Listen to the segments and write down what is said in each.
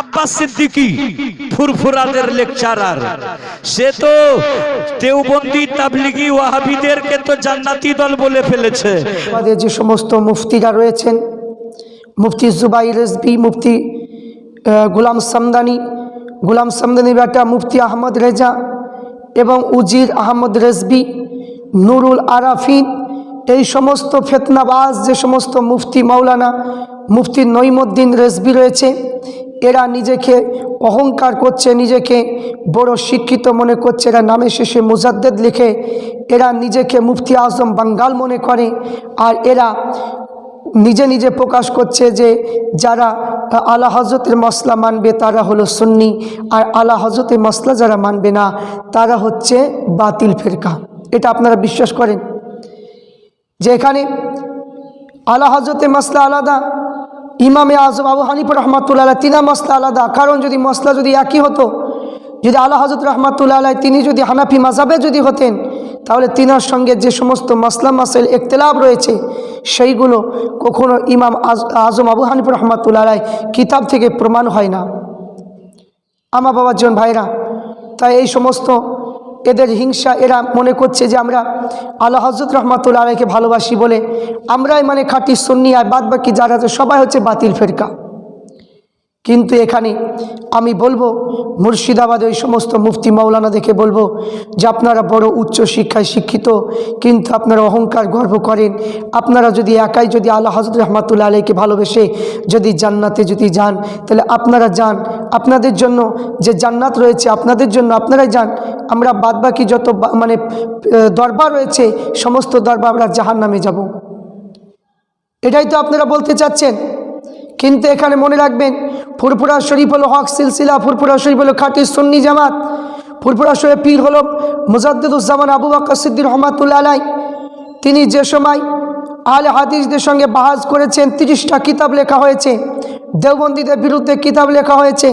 আব্বাস সিদ্দিকী, ফুরফুরাদের লেকচারার। সে তো দেওবন্দি তাবলিগি ওয়াহাবিদেরকে তো জান্নাতি দল বলে ফেলেছে। আমাদের যে সমস্ত মুফতিরা রয়েছেন, মুফতি জুবাই রেজবি মুফতি গুলাম সামদানি গুলাম সামদানি বেটা মুফতি আহমদ রেজা এবং উজির আহমদ রেজবি, নুরুল আরাফিন, এই সমস্ত ফেতনাবাজ, যে সমস্ত মুফতি মাওলানা মুফতি নইমুদ্দিন রেজবি রয়েছে এরা নিজেকে অহংকার করছে, নিজেকে বড় শিক্ষিত মনে করছে। এরা নামে শেষে মুজাদ্দেদ লিখে, এরা নিজেকে মুফতি আজম বাঙ্গাল মনে করে। আর এরা নিজে নিজে প্রকাশ করছে যে যারা আলা হজরতের মশলা মানবে, তারা হলো সুন্নি। আর আলা হজরতের মশলা যারা মানবে না, তারা হচ্ছে বাতিল ফেরকা। এটা আপনারা বিশ্বাস করেন? যে এখানে আলা হজরতের মশলা আলাদা ইমামে আজম আবু হানিফুর রহমাতুল্লাহ তিনা মশলা আলাদা। কারণ যদি মশলা যদি একই হতো, যদি আল্লাহ হজরত রহমাতুল্লাহ তিনি যদি হানাফি মাজাবে যদি হতেন, তাহলে তিনার সঙ্গে যে সমস্ত মাসলা, মাসাইল একতলাভ রয়েছে, সেইগুলো কখনো ইমাম আজ- আজম আবু হানিফুর রহমাতুল্লাহ কিতাব থেকে প্রমাণ হয় না। আমার বাবার জন ভাইরা, তাই এই সমস্ত এদের হিংসা এরা মনে করছে যে আমরা আল্লাহ হজরত রহমাতুল্লাহ আলাইকে ভালোবাসি বলে। আমরাই মানে খাঁটি সুন্নি আর বাদ বাকি যারা সবাই হচ্ছে বাতিল ফেরকা। কিন্তু এখানে আমি বলব, মুর্শিদাবাদে ওই সমস্ত মুফতি মাওলানা দেখে বলব যে আপনারা বড় উচ্চ শিক্ষায় শিক্ষিত, কিন্তু আপনারা অহংকার গর্ব করেন। আপনারা যদি একাই যদি আল্লাহ হজরত রহমাতুল্লাহ আলীকে ভালোবেসে যদি জান্নাতে যদি যান, তাহলে আপনারা যান। আপনাদের জন্য যে জান্নাত রয়েছে, আপনাদের জন্য আপনারাই যান। আমরা বাদবাকি যত মানে দরবার রয়েছে, সমস্ত দরবার আমরা জাহান নামে যাব। এটাই তো আপনারা বলতে চাচ্ছেন। কিন্তু এখানে মনে রাখবেন, ফুরফুরা শরীফ হলো হক সিলসিলা, ফুরফুরা শরীফ হলো খাটি সুন্নি জামাত। ফুরফুরা শরীফ পীর হলো মুজাদ্দুজ্জামান আবু বাক্কর সিদ্দির রহমাতুল্লা আলাই তিনি যে সময় আলে হাদিসদের সঙ্গে বাহাজ করেছেন, তিরিশটা কিতাব লেখা হয়েছে, দেওবন্দীদের বিরুদ্ধে কিতাব লেখা হয়েছে,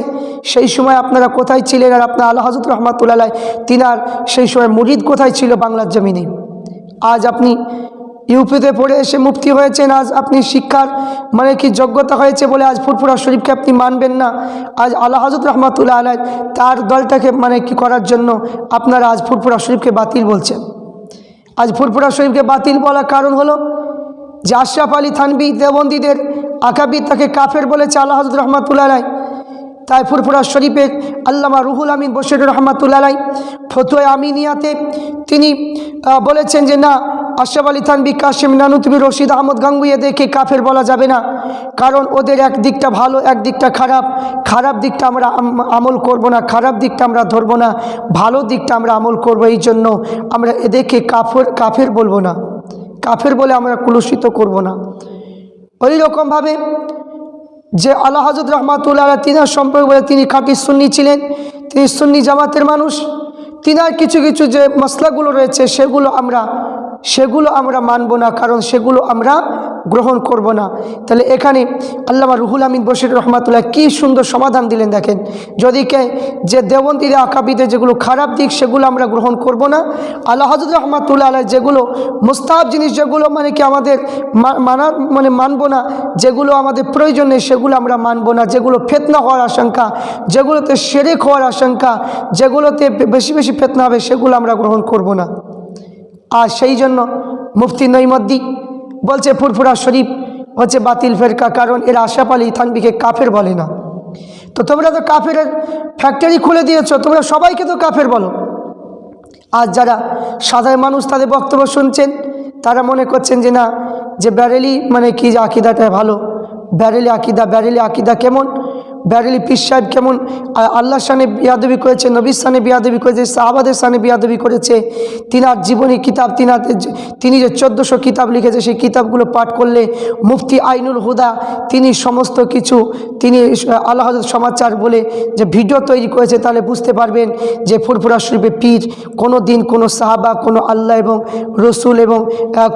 সেই সময় আপনারা কোথায় ছিলেন আর আপনার আল্লাহ হজরত রহমাতুল্লাহ তিনার সেই সময় মুরিদ কোথায় ছিল বাংলার জমিনে? আজ আপনি ইউপিতে পড়ে এসে মুক্তি হয়েছেন, আজ আপনি শিক্ষার মানে কি যোগ্যতা হয়েছে বলে আজ ফুরফুরা শরীফকে আপনি মানবেন না। আজ আল্লাহ হজরত রহমাতুল্লাহ আলাই তার দলটাকে মানে কি করার জন্য আপনারা আজ ফুরফুরা শরীফকে বাতিল বলছেন। আজ ফুরফুরা শরীফকে বাতিল বলার কারণ হলো যে আশরাফ আলী থানবি দেবন্দীদের আকাবি তাকে কাফের বলেছে আল্লাহ হজরত রহমাতুল্লাহ আলাই তাই ফুরফুরা শরীফের আল্লামা রুহুল আমিন বশির রহমাতুল্লাহ ফতুয়া আমিনিয়াতে তিনি বলেছেন যে না, আশরাফ আলী থানবি কাশিম নানুতবি, রশিদ আহমদ গাঙ্গুই এদেরকে কাফের বলা যাবে না। কারণ ওদের এক দিকটা ভালো, এক দিকটা খারাপ। খারাপ দিকটা আমরা আমল করব না, খারাপ দিকটা আমরা ধরবো না। ভালো দিকটা আমরা আমল করব, এই জন্য আমরা এদেরকে কাফের কাফের বলব না। কাফের বলে আমরা কুলুষিত করব না। ওই রকমভাবে যে আল্লাহ হাজর রহমাতুল্লাহ তিনার সম্পর্কে বলে তিনি খাঁটি সুন্নি ছিলেন, তিনি সুন্নি জামাতের মানুষ। তিনার কিছু কিছু যে মশলাগুলো রয়েছে, সেগুলো আমরা সেগুলো আমরা মানব না, কারণ সেগুলো আমরা গ্রহণ করব না। তাহলে এখানে আল্লামা রুহুল আমিন বশির রহমাতুল্লাহ কী সুন্দর সমাধান দিলেন দেখেন। যদি কে যে দেবন্তীরে আকাবিতে যেগুলো খারাপ দিক, সেগুলো আমরা গ্রহণ করব না। আল্লাহ হজরত রহমাতুল্লাহ আলাই যেগুলো মুস্তাহাব জিনিস যেগুলো মানে কি আমাদের মানার মানে মানব না, যেগুলো আমাদের প্রয়োজন নেই, সেগুলো আমরা মানব না। যেগুলো ফেতনা হওয়ার আশঙ্কা, যেগুলোতে সেরেক হওয়ার আশঙ্কা, যেগুলোতে বেশি বেশি ফেতনা হবে, সেগুলো আমরা গ্রহণ করব না। আর সেই জন্য মুফতি নইমদ্দি বলছে, ফুরফুরা শরীফ হচ্ছে বাতিল ফেরকা, কারণ এরা আশাফ আলী থানবিকে কাফের বলে না। তো তোমরা তো কাফের ফ্যাক্টরি খুলে দিয়েছ, তোমরা সবাইকে তো কাফের বলো। আর যারা সাধারণ মানুষ তাদের বক্তব্য শুনছেন, তারা মনে করছেন যে না, যে ব্যারেলি মানে কি যে আকিদাটা ভালো? ব্যারেলি আকিদা ব্যারেলি আকিদা কেমন? ব্যারেলি পীর সাহেব কেমন আল্লাহর সানে বিয়াদবি করেছে, নবীর সানে বিয়াদবি করেছে, সাহাবাদের সানে বিয়াদবি করেছে, তিনার জীবনী কিতাব, তিনার তিনি যে চোদ্দোশো কিতাব লিখেছে, সেই কিতাবগুলো পাঠ করলে মুফতি আইনুল হুদা, তিনি সমস্ত কিছু, তিনি আল্লাহ সমাচার বলে যে ভিডিও তৈরি করেছে, তাহলে বুঝতে পারবেন যে ফুরফুরা শরীফে পীর কোনো দিন কোনো সাহাবা, কোনো আল্লাহ এবং রসুল এবং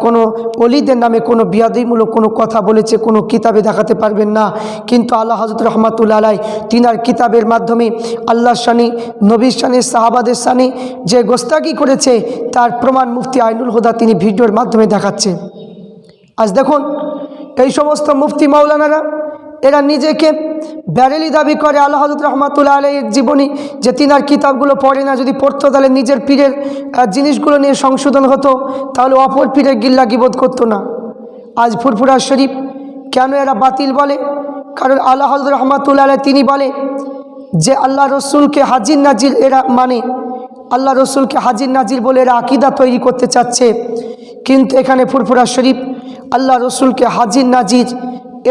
কোনো অলিদের নামে কোনো বিয়াদিমূলক কোনো কথা বলেছে, কোনো কিতাবে দেখাতে পারবেন না। কিন্তু আল্লাহ হজরত রহমাতুল্লা আলাই তিনার কিতাবের মাধ্যমে আল্লাহর সানি নবীর সানি সাহাবাদের সানি যে গোস্তাকি করেছে, তার প্রমাণ মুফতি আইনুল হুদা তিনি ভিডিওর মাধ্যমে দেখাচ্ছে। আজ দেখুন, এই সমস্ত মুফতি মাওলানারা, এরা নিজেকে ব্যারেলি দাবি করে আল্লাহ হজরত রহমাতুল্লাহ আলাইয়ের জীবনী, যে তিনার কিতাবগুলো পড়ে না, যদি পড়তো তাহলে নিজের পীরের জিনিসগুলো নিয়ে সংশোধন হতো, তাহলে অপর পীরের গিল্লা গিবোধ করতো না। আজ ফুরফুরা শরীফ, কেন এরা বাতিল বলে? কারণ আল্লাহ হজরত রহমাতুল্লাহ তিনি বলে যে আল্লাহ রসুলকে হাজির নাজির এরা মানে আল্লাহ রসুলকে হাজির নাজির বলে এরা আকিদা তৈরি করতে চাচ্ছে। কিন্তু এখানে ফুরফুরা শরীফ আল্লাহ রসুলকে হাজির নাজির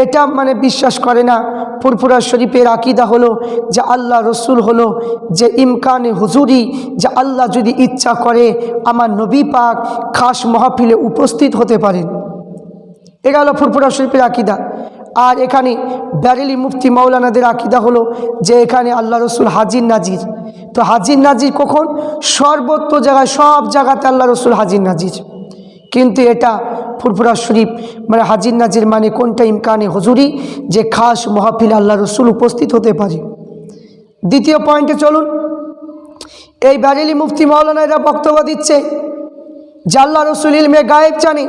এটা মানে বিশ্বাস করে না। ফুরফুরা শরীফের আকিদা হলো যে আল্লাহ রসুল হলো যে ইমকানে হুজুরি, যে আল্লাহ যদি ইচ্ছা করে আমার নবী পাক খাস মহাফিলে উপস্থিত হতে পারেন। এটা হলো ফুরফুরা শরীফের আকিদা। আর এখানে ব্যারেলি মুফতি মাওলানাদের আকিদা হলো যে এখানে আল্লাহ রসুল হাজির নাজির। তো হাজির নাজির কখন? সর্বত্র জায়গায় সব জায়গাতে আল্লাহ রসুল হাজির নাজির। কিন্তু এটা ফুরফুরা শরীফ মানে হাজির নাজির মানে কোনটা ইমকানে হজুরি? যে খাস মহাফিল আল্লাহ রসুল উপস্থিত হতে পারে। দ্বিতীয় পয়েন্টে চলুন। এই ব্যারেলি মুফতি মাওলানা এরা বক্তব্য দিচ্ছে যে আল্লাহ রসুল ইলমে গায়েব জানে।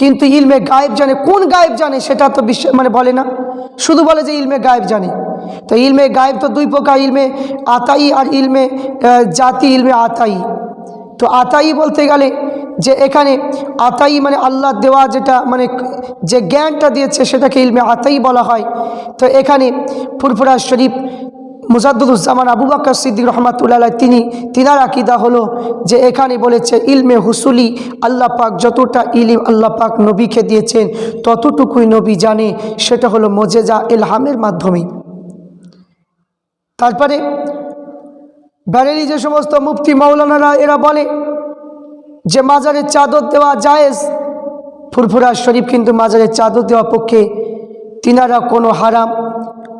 কিন্তু ইলমে গায়েব জানে, কোন গায়েব জানে সেটা তো বিশ্ব মানে বলে না। শুধু বলে যে ইলমে গায়েব জানে। তো ইলমে গায়েব তো দুই প্রকার, ইলমে আতাই আর ইলমে জাতি, ইলমে আতাই। তো আতাই বলতে গেলে যে এখানে আতাই মানে আল্লাহ দেওয়া যেটা মানে যে জ্ঞানটা দিয়েছে সেটাকে ইলমে আতাই বলা হয়। তো এখানে ফুরফুরা শরীফ মুজাদ্দুজ্জামান আবু বাক্কর সিদ্দিক রহমাতুল্লাহ তিনি, তিনার আকিদা হলো যে এখানে বলেছে, ইলমে হুসুলি আল্লাহ পাক যতটা ইলিম আল্লাহ পাক নবীকে দিয়েছেন, ততটুকুই নবী জানে, সেটা হলো মোজেজা এলহামের মাধ্যমে। তারপরে ব্যারেলি যে সমস্ত মুফতি মৌলানারা এরা বলে যে মাজারের চাদর দেওয়া জায়েজ, ফুরফুরা শরীফ কিন্তু মাজারের চাদর দেওয়া পক্ষে তিনারা কোনো হারাম।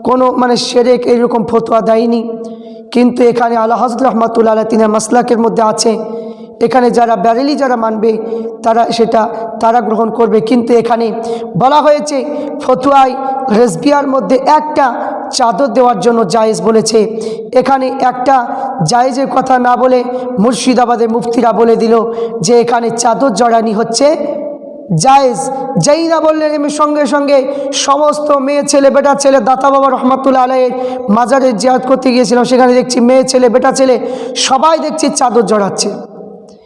কোনো মানে সেরেক এইরকম ফতোয়া দেয়নি। কিন্তু এখানে আল্লাহ হজরত রহমাতুল্লাহ তিনার মাসলাকের মধ্যে আছে। এখানে যারা ব্যারেলি যারা মানবে, তারা সেটা, তারা গ্রহণ করবে। কিন্তু এখানে বলা হয়েছে, ফতুয়ায় রেসবিয়ার মধ্যে একটা চাদর দেওয়ার জন্য জায়েজ বলেছে। এখানে একটা জায়েজের কথা না বলে মুর্শিদাবাদের মুফতিরা বলে দিল যে এখানে চাদর জড়ানি হচ্ছে জায়েজ। না বললেন, আমি সঙ্গে সঙ্গে সমস্ত মেয়ে, ছেলে, বেটা, ছেলে, দাতা বাবা রহমাতুল্লা আলাইয়ের মাজারে জিয়াদ করতে গিয়েছিলাম, সেখানে দেখছি মেয়ে, ছেলে, বেটা, ছেলে, সবাই দেখছি চাদর জড়াচ্ছে।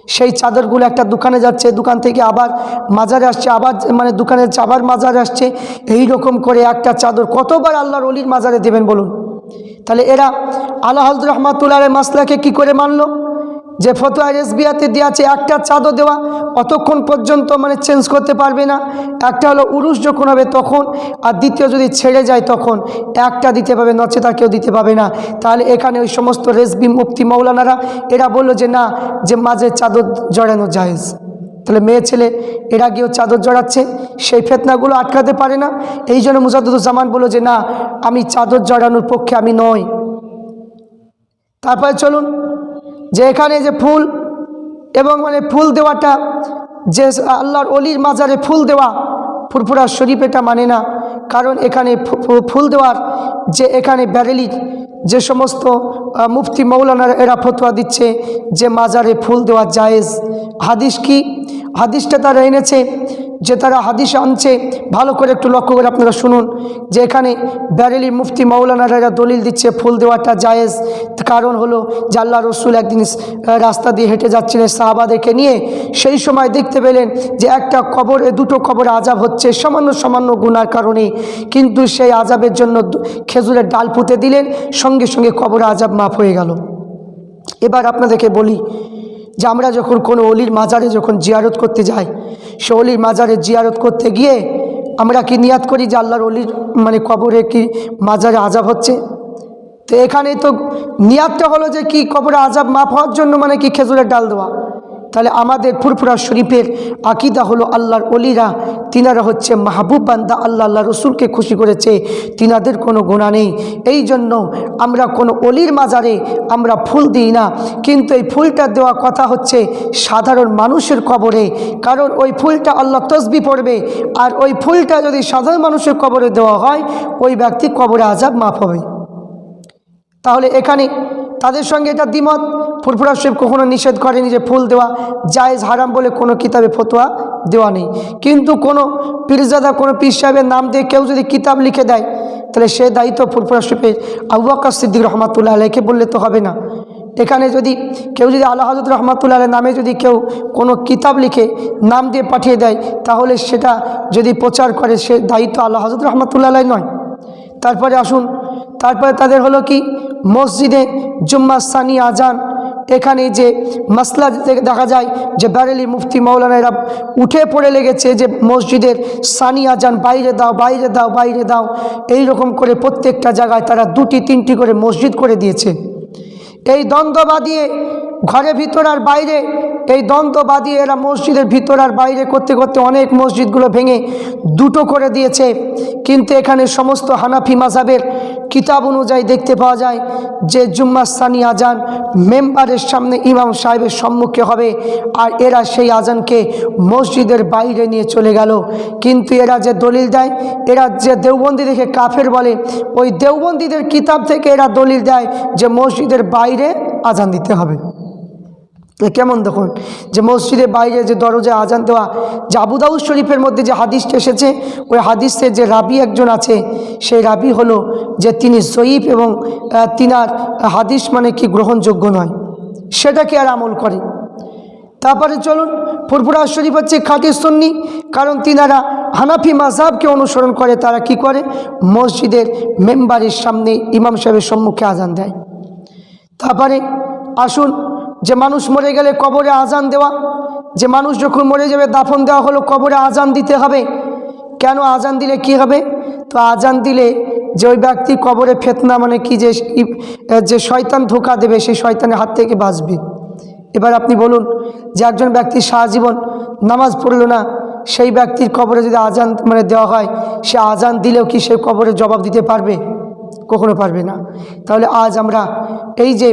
সেই চাদরগুলো একটা দোকানে যাচ্ছে, দোকান থেকে আবার মাজারে আসছে, আবার মানে দোকানে আবার মাজারে আসছে। এই রকম করে একটা চাদর কতবার আল্লাহর অলির মাজারে দেবেন বলুন? তাহলে এরা আল্লাহ রহমাতুল্লাহ মাসলাকে কি করে মানলো? যে ফতোয়া এসবিআতে দেওয়া আছে একটা চাদর দেওয়া অতক্ষণ পর্যন্ত মানে চেঞ্জ করতে পারবে না। একটা হলো উরুস যখন হবে তখন, আর দ্বিতীয় যদি ছেড়ে যায় তখন, একটা দিতে পাবে নচেতা কেউ দিতে পাবে না। তাহলে এখানে ওই সমস্ত রেসবি মুফতি মৌলানারা এরা বলল যে না, যে মাঝে চাদর জড়ানো জায়েজ। তাহলে মেয়ে ছেলে, এরা গিয়েও চাদর জড়াচ্ছে, সেই ফেতনাগুলো আটকাতে পারে না। এই জন্য মুজাদুজ্জামান বলল যে না, আমি চাদর জড়ানোর পক্ষে আমি নই। তারপরে চলুন যে এখানে যে ফুল এবং মানে ফুল দেওয়াটা, যে আল্লাহর অলির মাজারে ফুল দেওয়া ফুরফুরা শরীফ এটা মানে না। কারণ এখানে ফুল দেওয়ার যে এখানে ব্যারেলির যে সমস্ত মুফতি মৌলানারা এরা ফতোয়া দিচ্ছে যে মাজারে ফুল দেওয়া জায়েজ। হাদিস কি? হাদিসটা তারা এনেছে যে তারা হাদিস আনছে, ভালো করে একটু লক্ষ্য করে আপনারা শুনুন যে এখানে ব্যারেলি মুফতি মৌলানারা দলিল দিচ্ছে, ফুল দেওয়াটা জায়েজ। কারণ হলো যে আল্লাহ রসুল একদিন রাস্তা দিয়ে হেঁটে যাচ্ছিলেন সাহাবাদেরকে নিয়ে। সেই সময় দেখতে পেলেন যে একটা কবরে, দুটো কবরে আজাব হচ্ছে, সামান্য সামান্য গুনার কারণে। কিন্তু সেই আজাবের জন্য খেজুরের ডাল পুঁতে দিলেন, সঙ্গে সঙ্গে কবরে আজাব মাফ হয়ে গেল। এবার আপনাদেরকে বলি যে আমরা যখন কোনো অলির মাজারে যখন জিয়ারত করতে যাই, সে অলির মাজারে জিয়ারত করতে গিয়ে আমরা কি নিয়াত করি যে আল্লাহর অলির মানে কবরে কি মাজারে আজাব হচ্ছে? তো এখানে তো নিয়াতটা হলো যে কি কবরে আজাব মাফ হওয়ার জন্য মানে কি খেজুরের ডাল দেওয়া। তাহলে আমাদের ফুরফুরা শরীফের আকিদা হলো আল্লাহর অলিরা তিনারা হচ্ছে মাহবুব বান্দা, আল্লাহ আল্লাহ রসুলকে খুশি করেছে, তিনাদের কোনো গুণা নেই। এই জন্য আমরা কোনো অলির মাজারে আমরা ফুল দিই না। কিন্তু এই ফুলটা দেওয়া কথা হচ্ছে সাধারণ মানুষের কবরে। কারণ ওই ফুলটা আল্লাহ তসবি পড়বে। আর ওই ফুলটা যদি সাধারণ মানুষের কবরে দেওয়া হয়, ওই ব্যক্তি কবরে আজাব মাফ হবে। তাহলে এখানে তাদের সঙ্গে এটা দ্বিমত। ফুরফুরা শরীফ কখনো নিষেধ করেনি যে ফুল দেওয়া, জায়েজ হারাম বলে কোনো কিতাবে ফতোয়া দেওয়া নেই। কিন্তু কোনো পীরজাদা, কোনো পীর সাহেবের নাম দিয়ে কেউ যদি কিতাব লিখে দেয়, তাহলে সে দায়িত্ব ফুরফুরা শরীফের আবু বকর সিদ্দিক রহমাতুল্লাহ আলাইকে বললে তো হবে না। এখানে যদি কেউ যদি আল্লাহ হজরত রহমাতুল্লাহ নামে যদি কেউ কোনো কিতাব লিখে নাম দিয়ে পাঠিয়ে দেয়, তাহলে সেটা যদি প্রচার করে, সে দায়িত্ব আল্লাহ হজরত রহমাতুল্লাহ নয়। তারপরে আসুন তারপরে তাদের হলো কি? মসজিদে জুম্মা সানি আজান। এখানে যে মাসলা থেকে দেখা যায় যে ব্যারেলি মুফতি মৌলানা এরা উঠে পড়ে লেগেছে যে মসজিদের সানি আজান, বাইরে দাও বাইরে দাও বাইরে দাও। এই রকম করে প্রত্যেকটা জায়গায় তারা দুটি, তিনটি করে মসজিদ করে দিয়েছে। এই দ্বন্দ্ব বাদিয়ে ঘরে ভিতর আর বাইরে, এই দ্বন্দ্ব বাদিয়ে এরা মসজিদের ভিতর আর বাইরে করতে করতে অনেক মসজিদগুলো ভেঙে দুটো করে দিয়েছে। কিন্তু এখানে সমস্ত হানাফি মাজাবের কিতাব অনুযায়ী দেখতে পাওয়া যায় যে জুম্মাস্তানি আজান মেম্বারের সামনে ইমাম সাহেবের সম্মুখে হবে আর এরা সেই আজানকে মসজিদের বাইরে নিয়ে চলে গেল। কিন্তু এরা যে দলিল দেয়, এরা যে দেওবন্দি দেখে কাফের বলে, ওই দেওবন্দিদের কিতাব থেকে এরা দলিল দেয় যে মসজিদের বাইরে আজান দিতে হবে। কেমন দেখুন? যে মসজিদের বাইরে যে দরজায় আজান দেওয়া, যে আবুদাউদ শরীফের মধ্যে যে হাদিসটা এসেছে, ওই হাদিসে যে রাবি একজন আছে, সেই রাবি হলো যে তিনি জয়ীফ এবং তিনার হাদিস মানে কি গ্রহণযোগ্য নয়। সেটাকে আর আমল করে। তারপরে চলুন, ফুরফুরা শরীফ হচ্ছে খাঁটি সুন্নি, কারণ তিনারা হানাফি মাঝাবকে অনুসরণ করে, তারা কি করে? মসজিদের মেম্বারের সামনে ইমাম সাহেবের সম্মুখে আজান দেয়। তারপরে আসুন যে মানুষ মরে গেলে কবরে আজান দেওয়া, যে মানুষ যখন মরে যাবে দাফন দেওয়া হলো কবরে আজান দিতে হবে। কেন আজান দিলে কি হবে? তো আজান দিলে যে ওই ব্যক্তি কবরে ফেতনা মানে কি যে যে শয়তান ধোকা দেবে, সেই শয়তানের হাত থেকে বাঁচবে। এবার আপনি বলুন যে একজন ব্যক্তি সারাজীবন নামাজ পড়ল না, সেই ব্যক্তির কবরে যদি আজান মানে দেওয়া হয়, সে আজান দিলেও কি সে কবরে জবাব দিতে পারবে? কখনো পারবে না। তাহলে আজ আমরা এই যে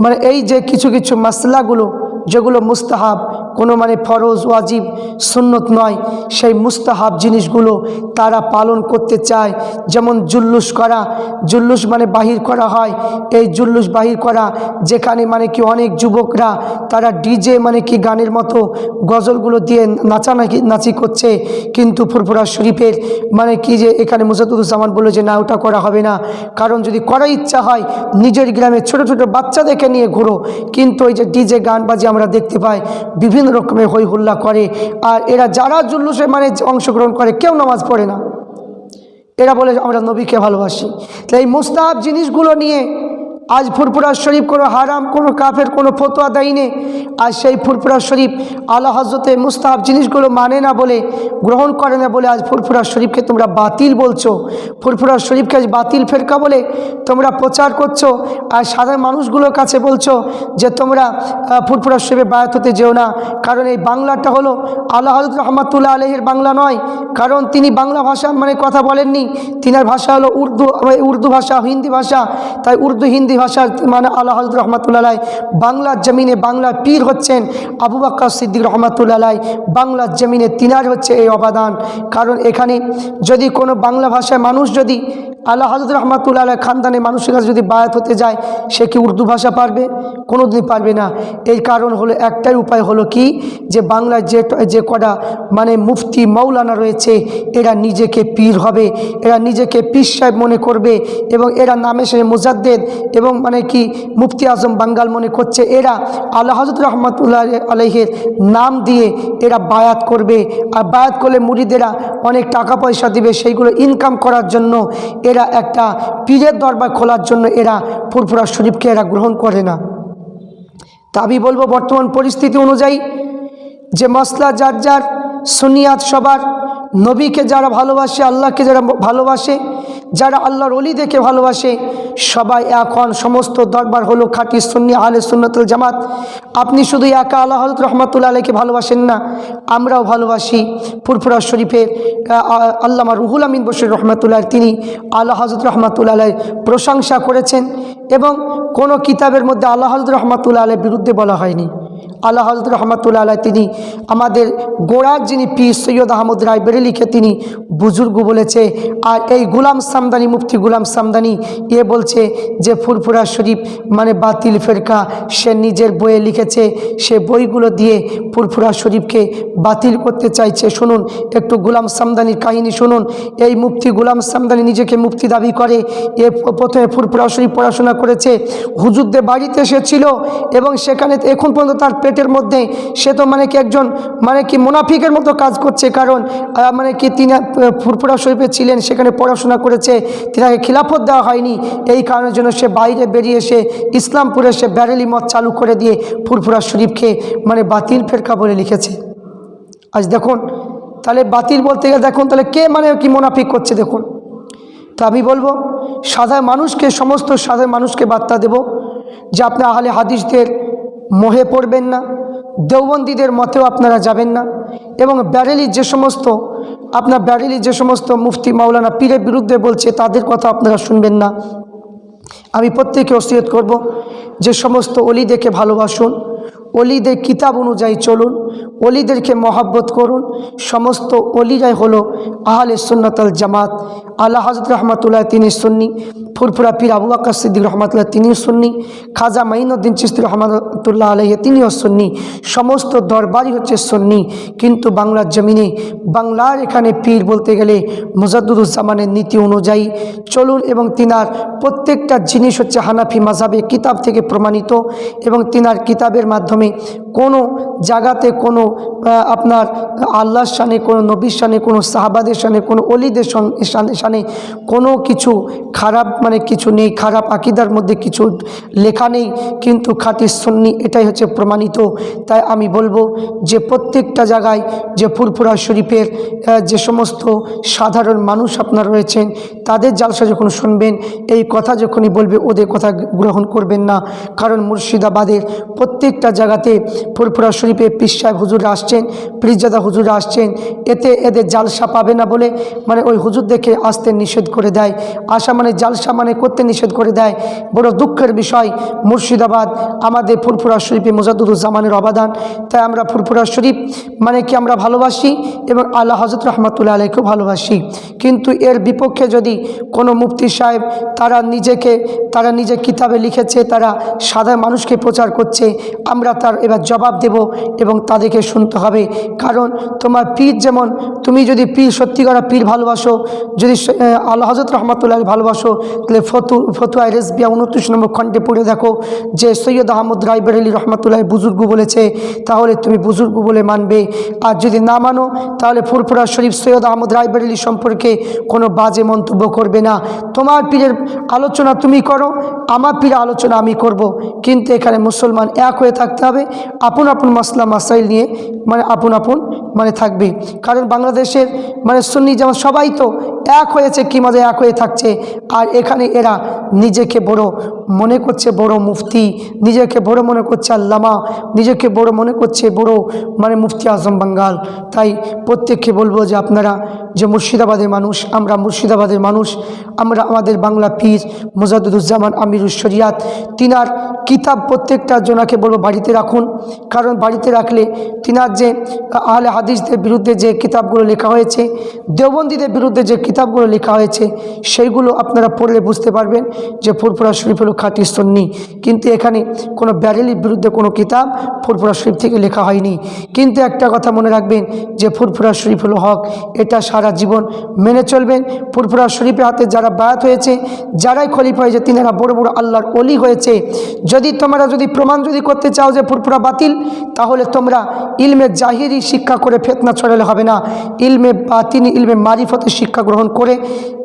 মানে এই যে কিছু কিছু মাসলাগুলো, যেগুলো মুস্তাহাব কোনো মানে ফরজ, ওয়াজিব, সুন্নত নয়। সেই মুস্তাহাব জিনিসগুলো তারা পালন করতে চায়। যেমন জুল্লুস করা জুল্লুস মানে বাহির করা হয়। এই জুল্লুস বাহির করা, যেখানে মানে কি অনেক যুবকরা, তারা ডিজে মানে কি গানের মতো গজলগুলো দিয়ে নাচানাকি, নাচি করছে। কিন্তু ফুরফুরা শরীফের মানে কি যে এখানে মুজাদুজ্জামান বলল যে, না, ওটা করা হবে না। কারণ যদি করার ইচ্ছা হয়, নিজের গ্রামে ছোট ছোট বাচ্চাদেরকে নিয়ে ঘুরো। কিন্তু ওই যে ডিজে গান বাজে আমরা দেখতে পাই, বিভিন্ন রকমের হই হুল্লা করে। আর এরা যারা জুল্লুসে মানে অংশগ্রহণ করে, কেউ নামাজ পড়ে না। এরা বলে আমরা নবীকে ভালোবাসি। তাই এই মুস্তাহাব জিনিসগুলো নিয়ে আজ ফুরফুরা শরীফ কোনো হারাম, কোনো কাফের, কোনো ফতোয়া দেয়নি। আজ সেই ফুরফুরা শরীফ আল্লাহ হজরতে মুস্তাহাব জিনিসগুলো মানে না বলে, গ্রহণ করে না বলে আজ ফুরফুরা শরীফকে তোমরা বাতিল বলছো। ফুরফুরা শরীফকে আজ বাতিল ফেরকা বলে তোমরা প্রচার করছ। আর সাধারণ মানুষগুলোর কাছে বলছো যে তোমরা ফুরফুরা শরীফে বায়াত হতে যেও না। কারণ এই বাংলাটা হলো আল্লাহ হজরত রহমতুল্লাহ আলহের বাংলা নয়। কারণ তিনি বাংলা ভাষা মানে কথা বলেননি। তিনার ভাষা হলো উর্দু উর্দু ভাষা, হিন্দি ভাষা। তাই উর্দু, হিন্দি ভাষার মানে আল্লাহ হজরত রহমতুল্লাহ বাংলার জমিনে বাংলার পীর হচ্ছেন আবু বাক্কা সিদ্দিক রহমতুল্লাহ বাংলার জমিনে তিনার হচ্ছে এই অবদান। কারণ এখানে যদি কোনো বাংলা ভাষায় মানুষ যদি আল্লাহ হজরত রহমতুল্লাহ খানদানে মানুষের কাছে যদি বায়াত হতে যায়, সে কি উর্দু ভাষা পারবে? কোনো দিন পারবে না। এই কারণ হলো একটাই উপায় হলো কি? যে বাংলার যে যে কটা মানে মুফতি মৌলানা রয়েছে, এরা নিজেকে পীর হবে। এরা নিজেকে পীর সাহেব মনে করবে এবং এরা নামে সে মুজাদ্দেদ এবং মানে কি মুফতি আজম বাঙ্গাল মনে করছে এরা আল্লাহ হজরত রহমতুল্লাহ আলহের নাম দিয়ে এরা বায়াত করবে। আর বায়াত করলে মুড়িদেরা অনেক টাকা পয়সা দিবে। সেইগুলো ইনকাম করার জন্য এরা একটা পীরের দরবার খোলার জন্য এরা ফুরফুরা শরীফকে এরা গ্রহণ করে না। তা আমি বলব বর্তমান পরিস্থিতি অনুযায়ী যে মশলা যার যার সুনিয়াত সবার, নবীকে যারা ভালোবাসে, আল্লাহকে যারা ভালোবাসে যারা আল্লাহর অলি দেখে ভালোবাসে, সবাই এখন সমস্ত দরবার হলো খাঁটি সুন্নি আলে সুন্নতুল জামাত। আপনি শুধু একা আল্লাহ হজরত রহমতুল্লা আলীকে ভালোবাসেন না, আমরাও ভালোবাসি। ফুরফুরা শরীফের আল্লামা রুহুল আমিন বসির রহমতুল্লাহ তিনি আল্লাহ হজরত রহমতুল্লাহ আলাই প্রশংসা করেছেন এবং কোনো কিতাবের মধ্যে আল্লাহ হজরত রহমতুল্লাহ আলের বিরুদ্ধে বলা হয়নি। আল্লাহ হজরত রহমতুল্লাহ আলাই তিনি আমাদের গোড়ার যিনি পীর সৈয়দ আহমদ রায় বেরেলিকে তিনি বুজুর্গ বলেছে, আর এই গুলাম সামদানি, মুফতি গুলাম সামদানি, এ বলছে যে ফুরফুরা শরীফ মানে বাতিল ফেরকা, সে নিজের বইয়ে লিখেছে, সে বইগুলো দিয়ে ফুরফুরা শরীফকে বাতিল করতে চাইছে। শুনুন, একটু গুলাম সামদানির কাহিনী শুনুন। এই মুফতি গুলাম সামদানি নিজেকে মুফতি দাবি করে, এ প্রথমে ফুরফুরা শরীফ পড়াশোনা করেছে, হুজুরদের বাড়িতে এসেছিল এবং সেখানে এখন পর্যন্ত তার পেটের মধ্যে সে তো মানে কি একজন মানে কি মুনাফিকের মতো কাজ করছে। কারণ মানে কি তিনি ফুরফুরা শরীফে ছিলেন, সেখানে পড়াশোনা করেছে তিনাকে খিলাফত দেওয়া হয়নি। এই কারণের জন্য সে বাইরে বেরিয়ে এসে ইসলামপুরে সে ব্যারেলি মত চালু করে দিয়ে ফুরফুরা শরীফকে মানে বাতিল ফেরকা বলে লিখেছে। আজ দেখুন, তাহলে বাতিল বলতে গেলে দেখুন, তাহলে কে মানে কি মুনাফিক করছে দেখুন। তো আমি বলব সাধারণ মানুষকে, সমস্ত সাধারণ মানুষকে বার্তা দেব যে আপনার আহলে হাদিসদের মোহে পড়বেন না, দেওবন্দীদের মতেও আপনারা যাবেন না এবং ব্যারেলির যে সমস্ত, আপনার ব্যারেলির যে সমস্ত মুফতি মাওলানা পীরের বিরুদ্ধে বলছে তাদের কথা আপনারা শুনবেন না। আমি প্রত্যেকে ওসিয়ত করব যে সমস্ত অলিদেরকে ভালোবাসুন, অলিদের কিতাব অনুযায়ী চলুন, অলিদেরকে মহাব্বত করুন, সমস্ত অলিরাই হলো আহলে সুন্নাতাল জামাত। আল্লাহ হজরত রহমতুল্লাহ তিনি সুন্নি, ফুরফুরা পীর আবু আকাশ সিদ্দিক রহমতুল্লাহ তিনিও সুন্নি, খাজা মাইনুদ্দিন চিস্তি রহমতুল্লাহ আলহ তিনিও সুন্নি, সমস্ত দরবারই হচ্ছে সুন্নি। কিন্তু বাংলার জমিনে, বাংলার এখানে পীর বলতে গেলে মুজাদুরুজ্জামানের নীতি অনুযায়ী চলুন এবং তিনার প্রত্যেকটা জিনিস হচ্ছে হানাফি মাঝাবে কিতাব থেকে প্রমাণিত এবং তিনার কিতাবের মাধ্যমে কোনো জায়গাতে কোনো আপনার আল্লাহর সানে কোনো নবীর সানে কোনো সাহাবাদের সানে কোনো অলিদের সানে সানে কোনো কিছু খারাপ মানে কিছু নেই, খারাপ আকিদার মধ্যে কিছু লেখা নেই, কিন্তু খাঁটি সন্নি এটাই হচ্ছে প্রমাণিত। তাই আমি বলব যে প্রত্যেকটা জায়গায় যে ফুরফুরা শরীফের যে সমস্ত সাধারণ মানুষ আপনার রয়েছেন, তাদের জালসা যখন শুনবেন, এই কথা যখনই বলবে, ওদের কথা গ্রহণ করবেন না। কারণ মুর্শিদাবাদের প্রত্যেকটা জায়গাতে ফুরফুরা শরীফে পিস সাহেব হুজুরা আসছেন, প্রিজাদা হুজুরা আসছেন, এতে এদের জালসা পাবে না বলে মানে ওই হুজুর দেখে আসতে নিষেধ করে দেয়, আশা মানে জালসা মানে করতে নিষেধ করে দেয়। বড় দুঃখের বিষয়, মুর্শিদাবাদ আমাদের ফুরফুরা শরীফে মুজাদুরুজ্জামানের অবদান। তাই আমরা ফুরফুরা শরীফ মানে কি আমরা ভালোবাসি এবং আল্লাহ হজরত রহমতুল্লাহ আলাইকেও ভালোবাসি। কিন্তু এর বিপক্ষে যদি কোনো মুফতি সাহেব তারা নিজেকে, তারা নিজে কিতাবে লিখেছে, তারা সাধারণ মানুষকে প্রচার করছে, আমরা তার এবার জবাব দেব এবং তাদেরকে শুনতে হবে। কারণ তোমার পীর যেমন, তুমি যদি পীর সত্যি করা পীর ভালোবাসো, যদি আল্লাহ হজরত রহমতুল্লাহ ভালোবাসো, তাহলে ফতু, ফতুয়া রেসবিয়া উনত্রিশ নম্বর খণ্ডে পড়ে দেখো যে সৈয়দ আহমদ রায় বেরেলি রহমতুল্লাহ বুজুর্গ বলেছে, তাহলে তুমি বুজুর্গ বলে মানবে। আর যদি না মানো, তাহলে ফুরফুরা শরীফ সৈয়দ আহমদ রায় বেরেলি সম্পর্কে কোনো বাজে মন্তব্য করবে না। তোমার পীরের আলোচনা তুমি করো, আমার পীরের আলোচনা আমি করব। কিন্তু এখানে মুসলমান এক হয়ে থাকতে হবে, আপন আপন মাসলা, মাসাইল নিয়ে মানে আপন আপন মানে থাকবে। কারণ বাংলাদেশের মানে সুন্নি যেমন সবাই তো এক হয়েছে, কি মজা এক হয়ে থাকছে। আর এখানে এরা নিজেকে বড় মনে করছে, বড় মুফতি, নিজেকে বড় মনে করছে আল্লামা, নিজেকে বড় মনে করছে বড় মানে মুফতি আজম বাঙ্গাল। তাই প্রত্যেককে বলব যে আপনারা যে মুর্শিদাবাদের মানুষ, আমরা মুর্শিদাবাদের মানুষ, আমরা আমাদের বাংলা পীর মোজাদুজ্জামান আমিরুল শরিয়াত, তিনার কিতাব প্রত্যেকটা জনাকে বলব বাড়িতে রাখুন। কারণ বাড়িতে রাখলে তিনার যে আহলে হাদিসদের বিরুদ্ধে যে কিতাবগুলো লেখা হয়েছে, দেওবন্দীদের বিরুদ্ধে যে কিতাবগুলো লেখা হয়েছে, সেইগুলো আপনারা পড়লে বুঝতে পারবেন যে ফুরফুরা শরীফ হলো খাঁটি সন্নি। কিন্তু এখানে কোনো ব্যারেলির বিরুদ্ধে কোনো কিতাব ফুরফুরা শরীফ থেকে লেখা হয়নি। কিন্তু একটা কথা মনে রাখবেন যে ফুরফুরা শরীফ হলো হক, এটা সারা জীবন মেনে চলবেন। ফুরফুরা শরীফের হাতে যারা বায়াত হয়েছে, যারাই খলিফা হয়েছে, তিনারা বড় বড় আল্লাহর অলি হয়েছে। যদি তোমরা যদি প্রমাণ যদি করতে চাও যে ফুরফুরা বাতিল, তাহলে তোমরা ইলমে জাহিরি শিক্ষা করে ফেতনা ছড়ালে হবে না। ইলমে বাতিনি, ইলমে মারিফতে শিক্ষা গ্রহণ করে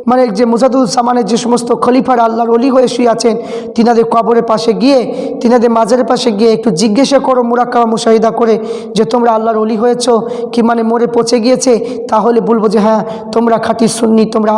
মানে যে মুজাদুল সামানের যে সমস্ত খলিফার আল্লাহর অলি হয়ে শুয়ে আছেন, তিনাদের কবরের পাশে গিয়ে, তিনাদের মাজারের পাশে গিয়ে একটু জিজ্ঞাসা করো মুরাক্কাবা মুশাহিদা করে, যে তোমরা আল্লাহর অলি হয়েছো, কি মানে মরে পচে গিয়েছে? তাহলে বলব যে হ্যাঁ তোমরা খাঁটি সুন্নি, তোমরা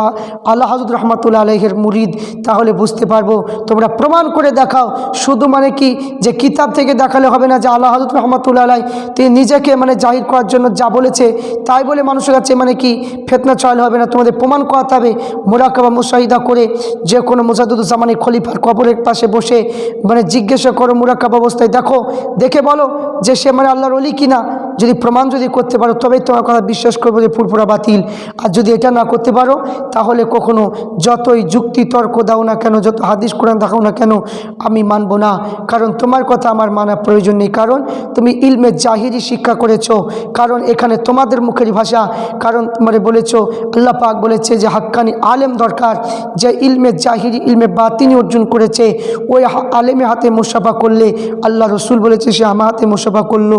আল্লাহ হজরত রহমতুল্লাহ আলহের মুরিদ, তাহলে বুঝতে পারব। তোমরা প্রমাণ করে দেখাও, শুধু মানে কি যে কিতাব থেকে দেখালে হবে না যে আল্লাহ হজরত রহমতুল্লাহ আলাই তিনি নিজেকে মানে জাহির করার জন্য যা বলেছে, তাই বলে মানুষের কাছে মানে কি ফেতনা চয়াল হবে না। তোমাদের প্রমাণ করা পাওয়াতে হবে, মোরাকাবা মুসাহিদা করে যে কোনো মুজাদুজ্জামানি খলিফার কবরের পাশে বসে মানে জিজ্ঞাসা করো মোরাকাবা অবস্থায়। দেখো, দেখে বলো যে সে মানে আল্লাহর অলি কিনা। যদি প্রমাণ যদি করতে পারো, তবেই তোমার কথা বিশ্বাস করব যে ফুরফুরা বাতিল। আর যদি এটা না করতে পারো, তাহলে কখনো যতই যুক্তি তর্ক দাও না কেন, যত হাদিস কোরআন দেখাও না কেন, আমি মানবো না। কারণ তোমার কথা আমার মানা প্রয়োজন নেই। কারণ তুমি ইলমে জাহিরি শিক্ষা করেছ। কারণ এখানে তোমাদের মুখের ভাষা। কারণ মানে বলেছ, আল্লাহ পাক বলেছে যে হাক্কানি আলেম দরকার। যে ইলমে জাহিরি, ইলমে বাতিনি অর্জন করেছে, ওই আলেমে হাতে মুসাফা করলে আল্লাহ রসুল বলেছে সে আমার হাতে মুসাফা করল।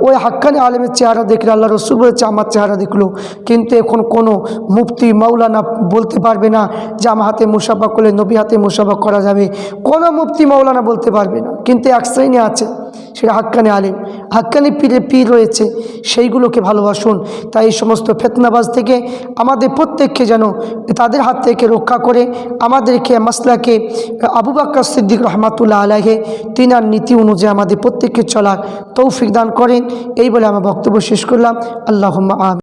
ওই হাক্কানি আলেমের চেহারা দেখলে আল্লাহ রসুল বলেছে, আমার চেহারা দেখল। কিন্তু এখন কোনো মুফতি, মাওলানা বলতে পারবে না যে আমার হাতে মুসাফা করলে নবী হাতে মুসাফা করা যাবে। কোনো মুফতি, মাওলানা বলতে পারবে না। কিন্তু এক শ্রেণি আছে, সেটা হাক্কানি আলেম। হাক্কানি পীরে পীর রয়েছে, সেইগুলোকে ভালোবাসুন। তাই এই সমস্ত ফেতনাবাজ থেকে আমাদের প্রত্যেককে যেন তাদের হাত থেকে রক্ষা করে, আমাদেরকে মাসলাকে আবু বাক্কা সিদ্দিক রহমাতুল্লাহ আলাহে তিনার নীতি অনুযায়ী আমাদের প্রত্যেককে চলার তৌফিক দান করেন। এই বলে আমার বক্তব্য শেষ করলাম। আল্লাহ আম